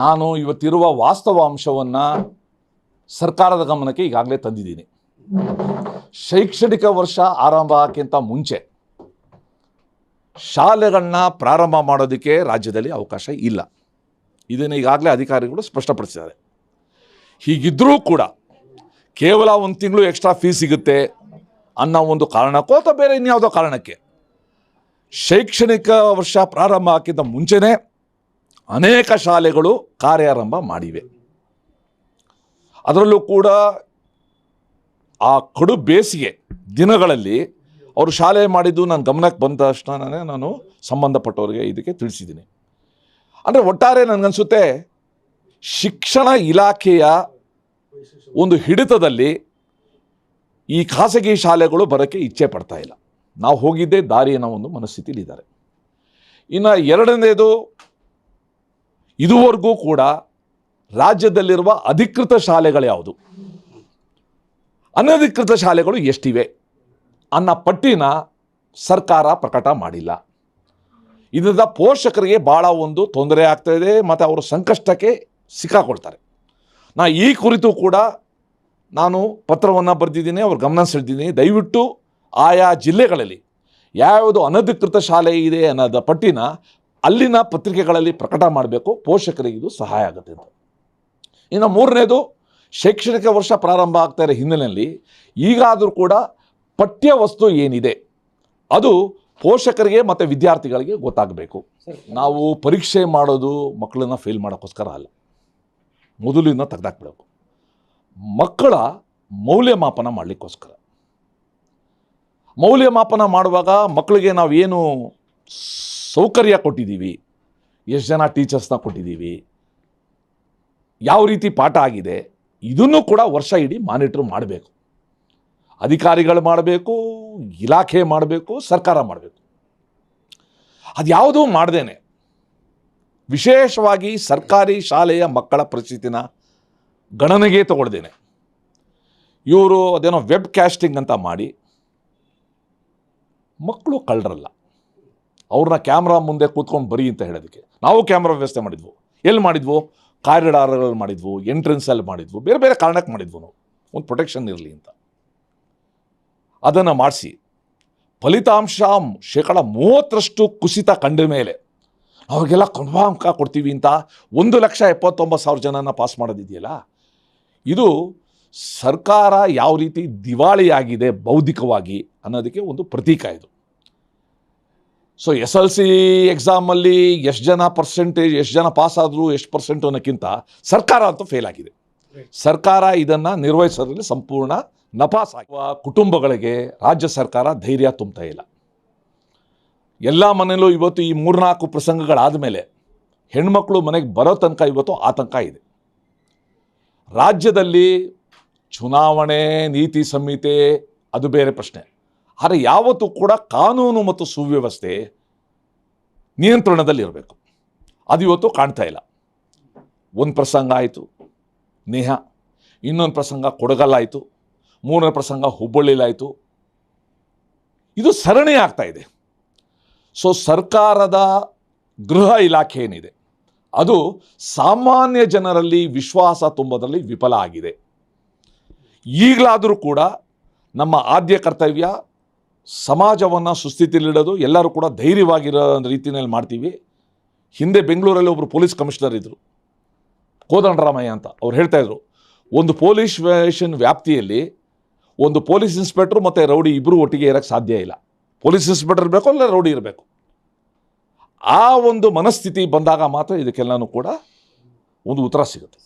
ನಾನು ಇವತ್ತಿರುವ ವಾಸ್ತವಾಂಶವನ್ನು ಸರ್ಕಾರದ ಗಮನಕ್ಕೆ ಈಗಾಗಲೇ ತಂದಿದ್ದೀನಿ. ಶೈಕ್ಷಣಿಕ ವರ್ಷ ಆರಂಭ ಆಕಿಂತ ಮುಂಚೆ ಶಾಲೆಗಳನ್ನ ಪ್ರಾರಂಭ ಮಾಡೋದಕ್ಕೆ ರಾಜ್ಯದಲ್ಲಿ ಅವಕಾಶ ಇಲ್ಲ. ಇದನ್ನು ಈಗಾಗಲೇ ಅಧಿಕಾರಿಗಳು ಸ್ಪಷ್ಟಪಡಿಸಿದ್ದಾರೆ. ಹೀಗಿದ್ದರೂ ಕೂಡ ಕೇವಲ ಒಂದು ತಿಂಗಳು ಎಕ್ಸ್ಟ್ರಾ ಫೀಸ್ ಸಿಗುತ್ತೆ ಅನ್ನೋ ಒಂದು ಕಾರಣಕ್ಕೋ ಅಥವಾ ಬೇರೆ ಇನ್ಯಾವುದೋ ಕಾರಣಕ್ಕೆ ಶೈಕ್ಷಣಿಕ ವರ್ಷ ಪ್ರಾರಂಭ ಆಕಿಂತ ಮುಂಚೆನೇ ಅನೇಕ ಶಾಲೆಗಳು ಕಾರ್ಯಾರಂಭ ಮಾಡಿವೆ. ಅದರಲ್ಲೂ ಕೂಡ ಆ ಕಡು ಬೇಸಿಗೆ ದಿನಗಳಲ್ಲಿ ಅವರು ಶಾಲೆ ಮಾಡಿದ್ದು ನನ್ನ ಗಮನಕ್ಕೆ ಬಂದ ತಕ್ಷಣನೇ ನಾನು ಸಂಬಂಧಪಟ್ಟವರಿಗೆ ಇದಕ್ಕೆ ತಿಳಿಸಿದ್ದೀನಿ. ಅಂದರೆ ಒಟ್ಟಾರೆ ನನಗನ್ಸುತ್ತೆ ಶಿಕ್ಷಣ ಇಲಾಖೆಯ ಒಂದು ಹಿಡಿತದಲ್ಲಿ ಈ ಖಾಸಗಿ ಶಾಲೆಗಳು ಬರೋಕ್ಕೆ ಇಚ್ಛೆ ಪಡ್ತಾ ಇಲ್ಲ. ನಾವು ಹೋಗಿದ್ದೇ ದಾರಿ ಅನ್ನೋ ಒಂದು ಮನಸ್ಥಿತಿಲಿದ್ದಾರೆ ಇನ್ನು ಎರಡನೇದು ಇದುವರೆಗೂ ಕೂಡ ರಾಜ್ಯದಲ್ಲಿರುವ ಅಧಿಕೃತ ಶಾಲೆಗಳು ಯಾವುದು? ಅನಧಿಕೃತ ಶಾಲೆಗಳು ಎಷ್ಟಿವೆ? ಅನ್ನೋ ಪಟ್ಟಿನ ಸರ್ಕಾರ ಪ್ರಕಟ ಮಾಡಿಲ್ಲ. ಇದರಿಂದ ಪೋಷಕರಿಗೆ ಭಾಳ ಒಂದು ತೊಂದರೆ ಆಗ್ತಾ ಇದೆ, ಮತ್ತು ಅವರು ಸಂಕಷ್ಟಕ್ಕೆ ಸಿಕ್ಕಾಕೊಳ್ತಾರೆ. ನಾ ಈ ಕುರಿತು ಕೂಡ ನಾನು ಪತ್ರವನ್ನು ಬರೆದಿದ್ದೀನಿ, ಅವ್ರ ಗಮನ ಸೆಳೆದಿದ್ದೀನಿ. ದಯವಿಟ್ಟು ಆಯಾ ಜಿಲ್ಲೆಗಳಲ್ಲಿ ಯಾವುದು ಅನಧಿಕೃತ ಶಾಲೆ ಇದೆ ಅನ್ನೋದ ಪಟ್ಟಿನ ಅಲ್ಲಿನ ಪತ್ರಿಕೆಗಳಲ್ಲಿ ಪ್ರಕಟ ಮಾಡಬೇಕು ಪೋಷಕರಿಗೆ ಇದು ಸಹಾಯ ಆಗುತ್ತೆ ಅಂತ. ಇನ್ನು ಮೂರನೇದು ಶೈಕ್ಷಣಿಕ ವರ್ಷ ಪ್ರಾರಂಭ ಆಗ್ತಾ ಇರೋ ಹಿನ್ನೆಲೆಯಲ್ಲಿ ಈಗಾದರೂ ಕೂಡ ಪಠ್ಯ ವಸ್ತು ಏನಿದೆ ಅದು ಪೋಷಕರಿಗೆ ಮತ್ತು ವಿದ್ಯಾರ್ಥಿಗಳಿಗೆ ಗೊತ್ತಾಗಬೇಕು. ನಾವು ಪರೀಕ್ಷೆ ಮಾಡೋದು ಮಕ್ಕಳನ್ನ ಫೇಲ್ ಮಾಡೋಕ್ಕೋಸ್ಕರ ಅಲ್ಲ. ಮೊದಲಿನ ತೆಗೆದಾಕ್ಬಿಡಬೇಕು. ಮಕ್ಕಳ ಮೌಲ್ಯಮಾಪನ ಮಾಡಲಿಕ್ಕೋಸ್ಕರ. ಮೌಲ್ಯಮಾಪನ ಮಾಡುವಾಗ ಮಕ್ಕಳಿಗೆ ನಾವು ಏನು ಸೌಕರ್ಯ ಕೊಟ್ಟಿದ್ದೀವಿ. ಎಷ್ಟು ಜನ ಟೀಚರ್ಸ್ನ ಕೊಟ್ಟಿದ್ದೀವಿ. ಯಾವ ರೀತಿ ಪಾಠ ಆಗಿದೆ. ಇದನ್ನು ಕೂಡ ವರ್ಷ ಇಡೀ ಮಾನಿಟ್ರ್ ಮಾಡಬೇಕು. ಅಧಿಕಾರಿಗಳು ಮಾಡಬೇಕು, ಇಲಾಖೆ ಮಾಡಬೇಕು, ಸರ್ಕಾರ ಮಾಡಬೇಕು. ಅದು ಯಾವುದೂ ಮಾಡ್ದೇನೆ. ವಿಶೇಷವಾಗಿ ಸರ್ಕಾರಿ ಶಾಲೆಯ ಮಕ್ಕಳ ಪರಿಸ್ಥಿತಿನ ಗಣನೆಗೆ ತಗೊಳ್ದೇನೆ. ಇವರು ಅದೇನೋ ವೆಬ್ ಕ್ಯಾಸ್ಟಿಂಗ್ ಅಂತ ಮಾಡಿ ಮಕ್ಕಳು ಕಳ್ಳರಲ್ಲ. ಅವ್ರನ್ನ ಕ್ಯಾಮ್ರಾ ಮುಂದೆ ಕೂತ್ಕೊಂಡು ಬರೀ ಅಂತ ಹೇಳೋದಕ್ಕೆ. ನಾವು ಕ್ಯಾಮ್ರಾ ವ್ಯವಸ್ಥೆ ಮಾಡಿದ್ವು. ಎಲ್ಲಿ ಮಾಡಿದ್ವು? ಕಾರಿಡಾರ್ಗಳಲ್ಲಿ ಮಾಡಿದ್ವು, ಎಂಟ್ರೆನ್ಸಲ್ಲಿ ಮಾಡಿದ್ವು, ಬೇರೆ ಬೇರೆ ಕಾರಣಕ್ಕೆ ಮಾಡಿದ್ವು ನಾವು. ಒಂದು ಪ್ರೊಟೆಕ್ಷನ್ ಇರಲಿ ಅಂತ. ಅದನ್ನು ಮಾಡಿಸಿ. ಫಲಿತಾಂಶ ಶೇಕಡ ಮೂವತ್ತರಷ್ಟು ಕುಸಿತ ಕಂಡ ಮೇಲೆ ಅವಾಗೆಲ್ಲ ಕುಂಭಾಂಕ ಕೊಡ್ತೀವಿ ಅಂತ ಒಂದು ಲಕ್ಷ ಎಪ್ಪತ್ತೊಂಬತ್ತು ಸಾವಿರ ಜನನ ಪಾಸ್ ಮಾಡೋದಿದೆಯಲ್ಲ? ಇದು ಸರ್ಕಾರ ಯಾವ ರೀತಿ ದಿವಾಳಿಯಾಗಿದೆ ಬೌದ್ಧಿಕವಾಗಿ ಅನ್ನೋದಕ್ಕೆ ಒಂದು ಪ್ರತೀಕ ಇದು. ಸೊ ಎಸ್ ಎಲ್ ಸಿ ಎಕ್ಸಾಮಲ್ಲಿ ಎಷ್ಟು ಜನ ಪರ್ಸೆಂಟೇಜ್ ಎಷ್ಟು ಜನ ಪಾಸ್ ಆದರು ಎಷ್ಟು ಪರ್ಸೆಂಟ್ ಅನ್ನೋಕ್ಕಿಂತ ಸರ್ಕಾರ ಅಂತೂ ಫೇಲ್ ಆಗಿದೆ. ಸರ್ಕಾರ ಇದನ್ನು ನಿರ್ವಹಿಸೋದ್ರಲ್ಲಿ ಸಂಪೂರ್ಣ ನಪಾಸ್ ಆಗುವ ಕುಟುಂಬಗಳಿಗೆ ರಾಜ್ಯ ಸರ್ಕಾರ ಧೈರ್ಯ ತುಂಬ್ತಾ ಇಲ್ಲ. ಎಲ್ಲ ಮನೆಯಲ್ಲೂ ಇವತ್ತು ಈ ಮೂರ್ನಾಲ್ಕು ಪ್ರಸಂಗಗಳಾದ ಮೇಲೆ ಹೆಣ್ಮಕ್ಳು ಮನೆಗೆ ಬರೋ ತನಕ ಇವತ್ತು ಆತಂಕ ಇದೆ. ರಾಜ್ಯದಲ್ಲಿ ಚುನಾವಣೆ, ನೀತಿ ಸಂಹಿತೆ, ಅದು ಬೇರೆ ಪ್ರಶ್ನೆ. ಆದರೆ ಯಾವತ್ತೂ ಕೂಡ ಕಾನೂನು ಮತ್ತು ಸುವ್ಯವಸ್ಥೆ ನಿಯಂತ್ರಣದಲ್ಲಿರಬೇಕು. ಅದು ಇವತ್ತು ಕಾಣ್ತಾ ಇಲ್ಲ. ಒಂದು ಪ್ರಸಂಗ ಆಯಿತು, ನೇಹ. ಇನ್ನೊಂದು ಪ್ರಸಂಗ ಕೊಡಗಲ್ಲಾಯಿತು, ಮೂರನೇ ಪ್ರಸಂಗ ಹುಬ್ಬಳ್ಳಿಲಾಯಿತು. ಇದು ಸರಣಿ ಆಗ್ತಾ ಇದೆ. ಸೊ ಸರ್ಕಾರದ ಗೃಹ ಇಲಾಖೆ ಏನಿದೆ, ಅದು ಸಾಮಾನ್ಯ ಜನರಲ್ಲಿ ವಿಶ್ವಾಸ ತುಂಬದಲ್ಲಿ ವಿಫಲ ಆಗಿದೆ. ಈಗಲಾದರೂ ಕೂಡ ನಮ್ಮ ಆದ್ಯ ಕರ್ತವ್ಯ ಸಮಾಜವನ್ನು ಸುಸ್ಥಿತಿಯಲ್ಲಿಡೋದು ಎಲ್ಲರೂ ಕೂಡ ಧೈರ್ಯವಾಗಿರೋ ರೀತಿಯಲ್ಲಿ ಮಾಡ್ತೀವಿ. ಹಿಂದೆ ಬೆಂಗಳೂರಲ್ಲಿ ಒಬ್ಬರು ಪೊಲೀಸ್ ಕಮಿಷನರ್ ಇದ್ದರು ಕೋದಂಡರಾಮಯ್ಯ ಅಂತ ಅವ್ರು ಹೇಳ್ತಾಯಿದ್ರು ಒಂದು ಪೊಲೀಸ್ ಸ್ಟೇಷನ್ ವ್ಯಾಪ್ತಿಯಲ್ಲಿ ಒಂದು ಪೊಲೀಸ್ ಇನ್ಸ್ಪೆಕ್ಟ್ರು ಮತ್ತು ರೌಡಿ ಇಬ್ಬರು ಒಟ್ಟಿಗೆ ಇರೋಕ್ಕೆ ಸಾಧ್ಯ ಇಲ್ಲ. ಪೊಲೀಸ್ ಇನ್ಸ್ಪೆಕ್ಟರ್ ಇರಬೇಕು ಅಲ್ಲ ರೌಡಿ ಇರಬೇಕು. ಆ ಒಂದು ಮನಸ್ಥಿತಿ ಬಂದಾಗ ಮಾತ್ರ ಇದಕ್ಕೆಲ್ಲನೂ ಕೂಡ ಒಂದು ಉತ್ತರ ಸಿಗುತ್ತೆ.